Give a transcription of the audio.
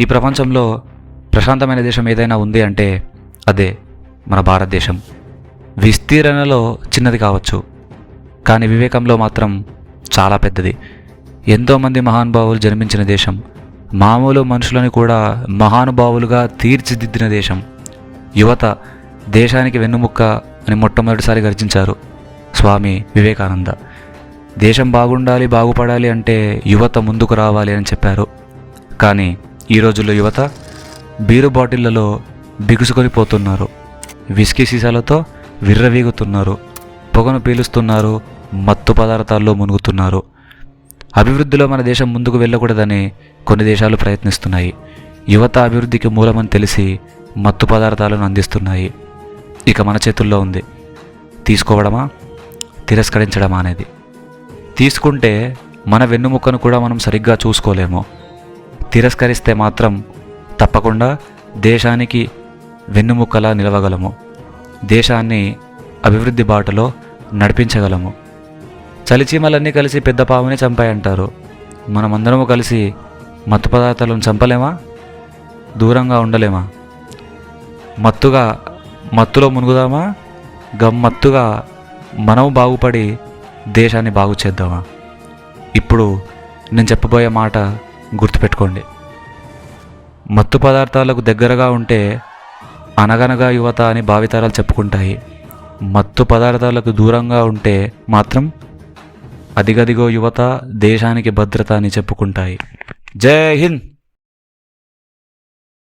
ఈ ప్రపంచంలో ప్రశాంతమైన దేశం ఏదైనా ఉంది అంటే అదే మన భారతదేశం. విస్తీర్ణలో చిన్నది కావచ్చు కానీ వివేకంలో మాత్రం చాలా పెద్దది. ఎంతోమంది మహానుభావులు జన్మించిన దేశం మామూలు మనుషులను కూడా మహానుభావులుగా తీర్చిదిద్దిన దేశం. యువత దేశానికి వెన్నుముక్క అని మొట్టమొదటిసారి గర్జించారు స్వామి వివేకానంద. దేశం బాగుండాలి బాగుపడాలి అంటే యువత ముందుకు రావాలి అని చెప్పారు. కానీ ఈ రోజుల్లో యువత బీరు బాటిళ్ళలో బిగుసుకొని పోతున్నారు. విస్కీ సీసాలతో విర్రవీగుతున్నారు. పొగను పీలుస్తున్నారు. మత్తు పదార్థాల్లో మునుగుతున్నారు. అభివృద్ధిలో మన దేశం ముందుకు వెళ్ళకూడదని కొన్ని దేశాలు ప్రయత్నిస్తున్నాయి. యువత అభివృద్ధికి మూలమని తెలిసి మత్తు పదార్థాలను అందిస్తున్నాయి. ఇక మన చేతుల్లో ఉంది. తీసుకోవడమా? తిరస్కరించడమా అనేది. తీసుకుంటే మన వెన్నుముక్కను కూడా మనం సరిగ్గా చూసుకోలేము. తిరస్కరిస్తే మాత్రం తప్పకుండా దేశానికి వెన్నుముక్కలా నిలవగలము. దేశాన్ని అభివృద్ధి బాటలో నడిపించగలము. చలిచీమలన్నీ కలిసి పెద్ద పాముని చంపాయంటారు. మనమందరము కలిసి మత్తు పదార్థాలను చంపలేమా? దూరంగా ఉండలేమా? మత్తుగా మత్తులో మునుగుదామా? గమ్మత్తుగా మనము బాగుపడి దేశాన్ని బాగు చేద్దామా? ఇప్పుడు నేను చెప్పబోయే మాట గుర్తుపెట్టుకోండి. మత్తు పదార్థాలకు దగ్గరగా ఉంటే అనగనగా యువత అని భావితరాలు చెప్పుకుంటాయి. మత్తు పదార్థాలకు దూరంగా ఉంటే మాత్రం అదిగదిగో యువత దేశానికి భద్రత అని చెప్పుకుంటాయి. జై హింద్!